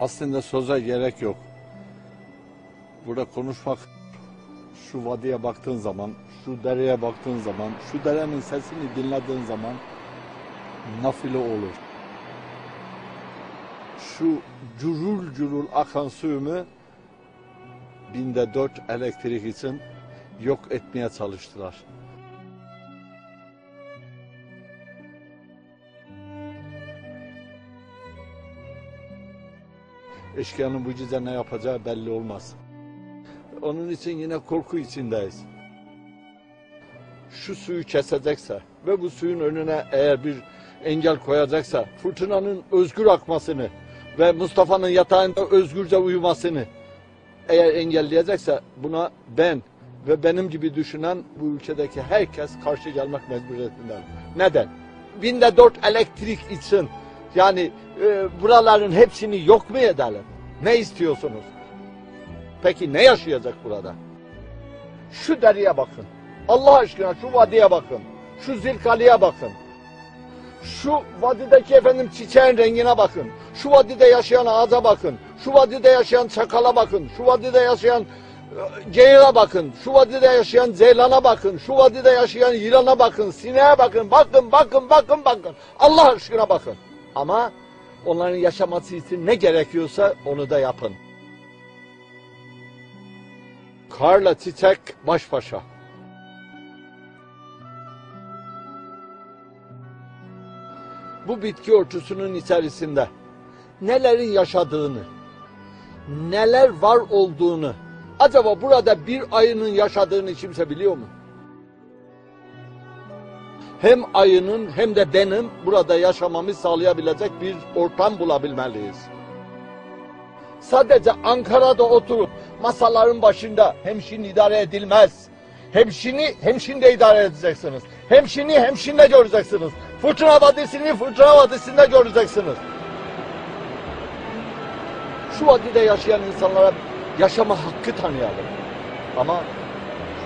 Aslında söze gerek yok. Burada konuşmak şu vadiye baktığın zaman, şu dereye baktığın zaman, şu derenin sesini dinlediğin zaman nafile olur. Şu curul curul akan suyumu binde dört elektrik için yok etmeye çalıştılar. Eşkıyanın bu gece ne yapacağı belli olmaz. Onun için yine korku içindeyiz. Şu suyu kesecekse ve bu suyun önüne eğer bir engel koyacaksa fırtınanın özgür akmasını ve Mustafa'nın yatağında özgürce uyumasını eğer engelleyecekse buna ben ve benim gibi düşünen bu ülkedeki herkes karşı gelmek mecburiyetinde. Neden? Binde dört elektrik için yani e, buraların hepsini yok mu edelim? Ne istiyorsunuz? Peki ne yaşayacak burada? Şu deriye bakın. Allah aşkına şu vadiye bakın. Şu zilkaliye bakın. Şu vadideki efendim çiçeğin rengine bakın. Şu vadide yaşayan ağaca bakın. Şu vadide yaşayan çakala bakın. Şu vadide yaşayan geyiğe bakın. Şu vadide yaşayan ceylana bakın. Şu vadide yaşayan yılana bakın. Sineğe bakın. Bakın, bakın, bakın, bakın. Allah aşkına bakın. Ama onların yaşaması için ne gerekiyorsa onu da yapın. Karla çiçek baş başa. Bu bitki örtüsünün içerisinde nelerin yaşadığını, neler var olduğunu, acaba burada bir ayının yaşadığını kimse biliyor mu? Hem ayının hem de benim burada yaşamamı sağlayabilecek bir ortam bulabilmeliyiz. Sadece Ankara'da oturup masaların başında hemşin idare edilmez. Hemşini hemşinde idare edeceksiniz. Hemşini hemşinde göreceksiniz. Fırtına vadisini fırtına vadisinde göreceksiniz. Şu vadide yaşayan insanlara yaşama hakkı tanıyalım. Ama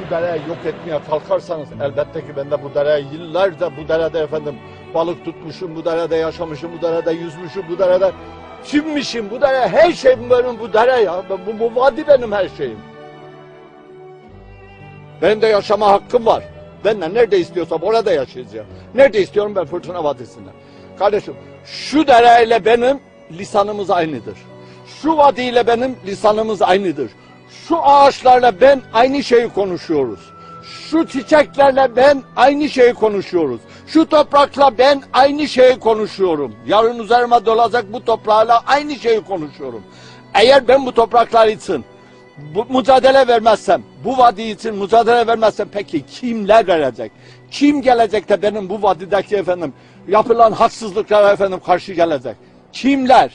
şu dereyi yok etmeye kalkarsanız elbette ki ben de bu dereye yıllarca bu derede efendim balık tutmuşum, bu derede yaşamışım, bu derede yüzmüşüm, bu derede kimmişim, bu dere her şeyim benim bu dere ya. Bu, bu vadi benim her şeyim. Benim de yaşama hakkım var. Ben de nerede istiyorsam orada yaşayacağım. Nerede istiyorum ben Fırtına Vadisi'nde. Kardeşim şu dereyle benim lisanımız aynıdır. Şu vadiyle benim lisanımız aynıdır. Şu ağaçlarla ben aynı şeyi konuşuyoruz. Şu çiçeklerle ben aynı şeyi konuşuyoruz. Şu toprakla ben aynı şeyi konuşuyorum. Yarın üzerime dolacak bu toprağla aynı şeyi konuşuyorum. Eğer ben bu topraklar için bu mücadele vermezsem, bu vadi için mücadele vermezsem peki kimler verecek? Kim gelecek de benim bu vadideki efendim yapılan haksızlıklara efendim karşı gelecek? Kimler?